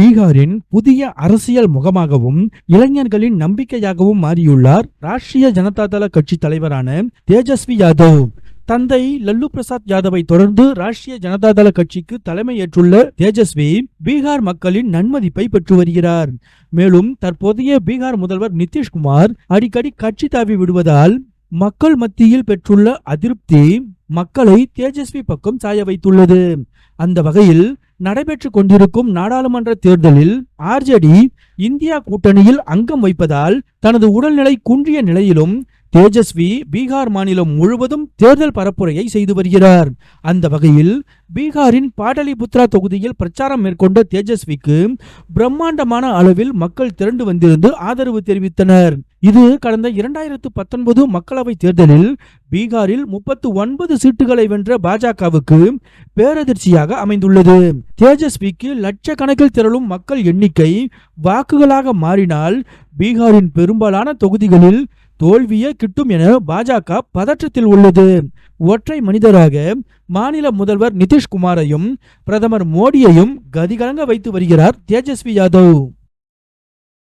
பீகாரின் புதிய அரசியல் முகமாகவும் இளைஞர்களின் நம்பிக்கையாகவும் மாறியுள்ளார் ராஷ்டிரிய ஜனதா தள கட்சி தலைவரான தேஜஸ்வி யாதவ். தந்தை லல்லு பிரசாத் யாதவை தொடர்ந்து ராஷ்டிரிய ஜனதா தள கட்சிக்கு தலைமையேற்றுள்ள தேஜஸ்வி பீகார் மக்களின் நன்மதிப்பை பெற்று வருகிறார். மேலும் தற்போதைய பீகார் முதல்வர் நிதிஷ்குமார் அடிக்கடி கட்சி தாவி விடுவதால் மக்கள் மத்தியில் பெற்றுள்ள அதிருப்தி மக்களை தேஜஸ்வி பக்கம் சாய வைத்துள்ளது. அந்த வகையில் நடைபெற்று கொண்டிருக்கும் நாடாளுமன்ற தேர்தலில் ஆர்ஜேடி இந்தியா கூட்டணியில் அங்கம் வைப்பதால் தனது உடல்நிலை குன்றிய நிலையிலும் தேஜஸ்வி பீகார் மாநிலம் முழுவதும் தேர்தல் பரப்புரையை செய்து வருகிறார். அந்த வகையில் பீகாரின் பாடலிபுத்ரா தொகுதியில் பிரச்சாரம் மேற்கொண்ட தேஜஸ்விக்கு பிரம்மாண்டமான அளவில் மக்கள் திரண்டு வந்திருந்து ஆதரவு தெரிவித்தனர். இது கடந்த இரண்டாயிரத்து பத்தொன்பது மக்களவை தேர்தலில் பீகாரில் முப்பத்து ஒன்பது சீட்டுகளை வென்ற பாஜகவுக்கு பேரதிர்ச்சியாக அமைந்துள்ளது. தேஜஸ்விக்கு லட்சக்கணக்கில் திரளும் மக்கள் எண்ணிக்கை வாக்குகளாக மாறினால் பீகாரின் பெரும்பாலான தொகுதிகளில் தோல்வியே கிட்டும் என பாஜக பதற்றத்தில் உள்ளது. ஒற்றை மனிதராக மாநில முதல்வர் நிதிஷ்குமாரையும் பிரதமர் மோடியையும் கதிகலங்க வைத்து வருகிறார் தேஜஸ்வி யாதவ்.